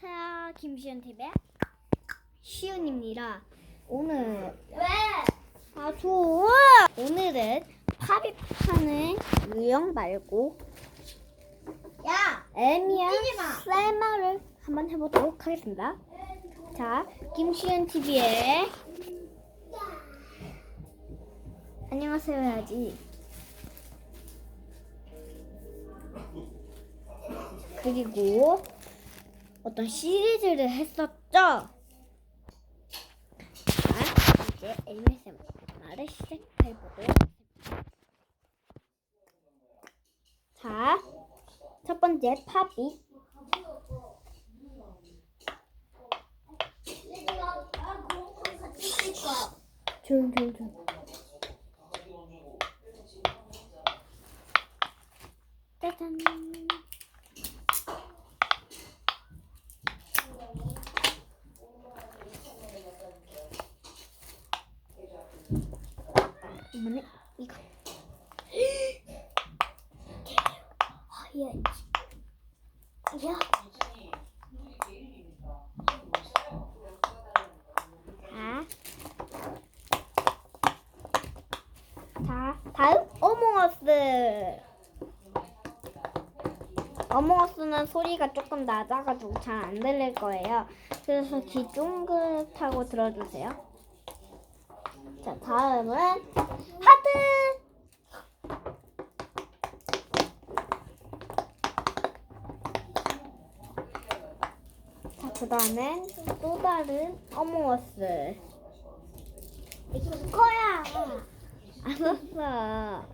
안녕하세요. 김시현 TV의 시윤입니다. 오늘 왜? 아 좋아. 오늘은 팝잇하는 유형 말고 야! 에미야. 셀마를 한번 해보도록 하겠습니다. 자, 김시현 TV의 안녕하세요 해야지. 그리고 어떤 시리즈를 했었죠. 자, 이제 ASMR을 시작해보도록 하겠습니다. 자, 첫 번째 팝이 조용. 짜잔. 이번에 이거. 아, 야, 야. 자. 자, 다음 어몽어스. 어몽어스는 소리가 조금 낮아가지고 잘 안 들릴 거예요. 그래서 귀 쫑긋하고 들어주세요. 자, 다음은 하트. 자, 그 다음엔 또 다른 어몽어스. 거야! 알았어.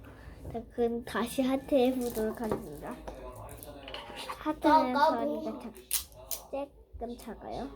자, 그럼 다시 하트 해보도록 하겠습니다. 하트는. 소리가 작- 조금 작아요.